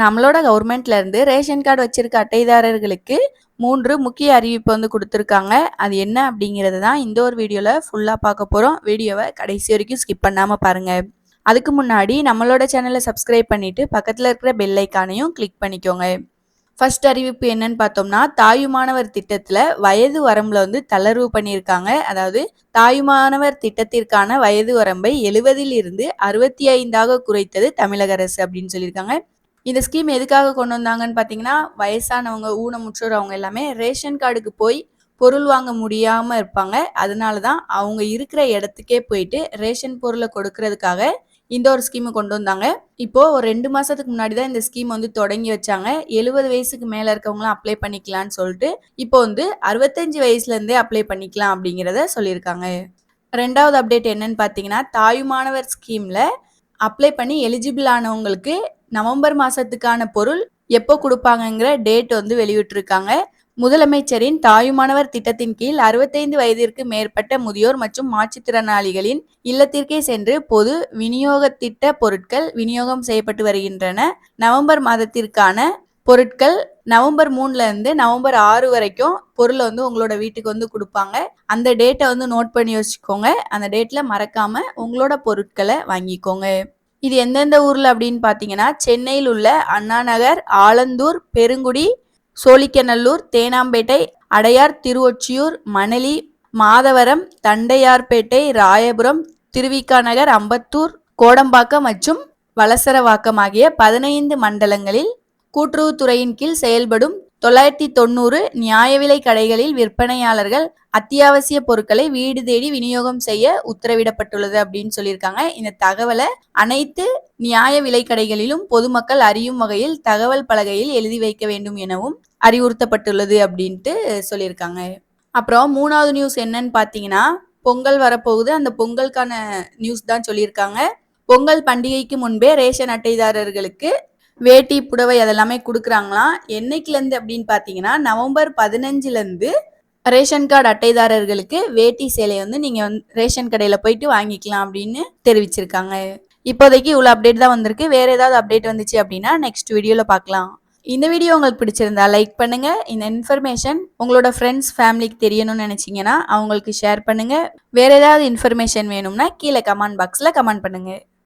நம்மளோட கவர்மெண்ட்லேருந்து ration card வச்சிருக்க அட்டைதாரர்களுக்கு மூன்று முக்கிய அறிவிப்பு வந்து கொடுத்துருக்காங்க. அது என்ன அப்படிங்கிறது தான் இந்த ஒரு வீடியோவில் ஃபுல்லாக பார்க்க போகிறோம் வீடியோவை கடைசி வரைக்கும் ஸ்கிப் பண்ணாமல் பாருங்கள் அதுக்கு முன்னாடி நம்மளோட சேனலை சப்ஸ்கிரைப் பண்ணிவிட்டு பக்கத்தில் இருக்கிற பெல் ஐக்கானையும் கிளிக் பண்ணிக்கோங்க. ஃபர்ஸ்ட் அறிவிப்பு என்னன்னு பார்த்தோம்னா தாயுமானவர் திட்டத்தில் வயது வரம்பில் வந்து தளர்வு பண்ணியிருக்காங்க. அதாவது தாயுமானவர் திட்டத்திற்கான வயது வரம்பை எழுபதில் இருந்து அறுபத்தி ஐந்தாக குறைத்தது தமிழக அரசு அப்படின்னு சொல்லியிருக்காங்க. இந்த ஸ்கீம் எதுக்காக கொண்டு வந்தாங்கன்னு பார்த்தீங்கன்னா வயசானவங்க ஊனமுற்றோர் அவங்க எல்லாமே ரேஷன் கார்டுக்கு போய் பொருள் வாங்க முடியாமல் இருப்பாங்க. அதனால தான் அவங்க இருக்கிற இடத்துக்கே போயிட்டு ரேஷன் பொருளை கொடுக்கறதுக்காக இந்த ஒரு ஸ்கீமை கொண்டு வந்தாங்க. இப்போ ஒரு ரெண்டு மாசத்துக்கு முன்னாடி தான் இந்த ஸ்கீம் வந்து தொடங்கி வச்சாங்க. எழுபது வயசுக்கு மேல இருக்கவங்களாம் அப்ளை பண்ணிக்கலாம்னு சொல்லிட்டு இப்போ வந்து அறுபத்தஞ்சு வயசுல இருந்தே அப்ளை பண்ணிக்கலாம் அப்படிங்கிறத சொல்லியிருக்காங்க. ரெண்டாவது அப்டேட் என்னன்னு பார்த்தீங்கன்னா தாயுமானவர் ஸ்கீம்ல அப்ளை பண்ணி எலிஜிபிள் ஆனவங்களுக்கு நவம்பர் மாசத்துக்கான பொருள் எப்போ கொடுப்பாங்கங்கிற டேட் வந்து வெளியிட்டிருக்காங்க. முதலமைச்சரின் தாயுமானவர் திட்டத்தின் கீழ் அறுபத்தைந்து வயதிற்கு மேற்பட்ட முதியோர் மற்றும் மாற்றுத்திறனாளிகளின் இல்லத்திற்கே சென்று பொது விநியோக திட்ட பொருட்கள் விநியோகம் செய்யப்பட்டு வருகின்றன. நவம்பர் மாதத்திற்கான பொருட்கள் நவம்பர் மூணுல இருந்து நவம்பர் ஆறு வரைக்கும் பொருளை வந்து உங்களோட வீட்டுக்கு வந்து கொடுப்பாங்க. அந்த டேட்டை வந்து நோட் பண்ணி வச்சுக்கோங்க. அந்த டேட்ல மறக்காம உங்களோட பொருட்களை வாங்கிக்கோங்க. இது எந்தெந்த ஊர்ல அப்படின்னு பாத்தீங்கன்னா சென்னையில் உள்ள அண்ணா நகர் ஆலந்தூர் பெருங்குடி சோழிக்கநல்லூர் தேனாம்பேட்டை அடையார் திருவொற்றியூர் மணலி மாதவரம் தண்டையார்பேட்டை ராயபுரம் திருவிக்கா நகர் அம்பத்தூர் கோடம்பாக்கம் மற்றும் வலசரவாக்கம் ஆகிய பதினைந்து மண்டலங்களில் கூட்டுறவுத்துறையின் கீழ் செயல்படும் தொள்ளாயிரத்தி தொண்ணூறு நியாய விலை கடைகளில் விற்பனையாளர்கள் அத்தியாவசிய பொருட்களை வீடு தேடி விநியோகம் செய்ய உத்தரவிடப்பட்டுள்ளது அப்படின்னு சொல்லியிருக்காங்க. இந்த தகவலை அனைத்து நியாய விலை கடைகளிலும் பொதுமக்கள் அறியும் வகையில் தகவல் பலகையில் எழுதி வைக்க வேண்டும் எனவும் அறிவுறுத்தப்பட்டுள்ளது அப்படின்ட்டு சொல்லியிருக்காங்க. அப்புறம் மூணாவது நியூஸ் என்னன்னு பார்த்தீங்கன்னா பொங்கல் வரப்போகுது. அந்த பொங்கலுக்கான நியூஸ் தான் சொல்லியிருக்காங்க. பொங்கல் பண்டிகைக்கு முன்பே ரேஷன் அட்டைதாரர்களுக்கு வேட்டி புடவை அதெல்லாமே கொடுக்குறாங்களாம் என்னைக்குலேருந்து அப்படின்னு பார்த்தீங்கன்னா நவம்பர் பதினஞ்சுலேருந்து ரேஷன் கார்டு அட்டைதாரர்களுக்கு வேட்டி சேலையை வந்து நீங்கள் வந்து ரேஷன் கடையில் போயிட்டு வாங்கிக்கலாம் அப்படின்னு தெரிவிச்சிருக்காங்க. இப்போதைக்கு இவ்வளோ அப்டேட் தான் வந்திருக்கு. வேறு ஏதாவது அப்டேட் வந்துச்சு அப்படின்னா நெக்ஸ்ட் வீடியோவில் பார்க்கலாம் இந்த வீடியோ உங்களுக்கு பிடிச்சிருந்தா லைக் பண்ணுங்க. இந்த இன்ஃபர்மேஷன் உங்களோட ஃப்ரெண்ட்ஸ் ஃபேமிலிக்கு தெரியணும்னு நினச்சிங்கன்னா அவங்களுக்கு ஷேர் பண்ணுங்க. வேற ஏதாவது இன்ஃபர்மேஷன் வேணும்னா கீழே கமெண்ட் பாக்ஸில் கமெண்ட் பண்ணுங்கள்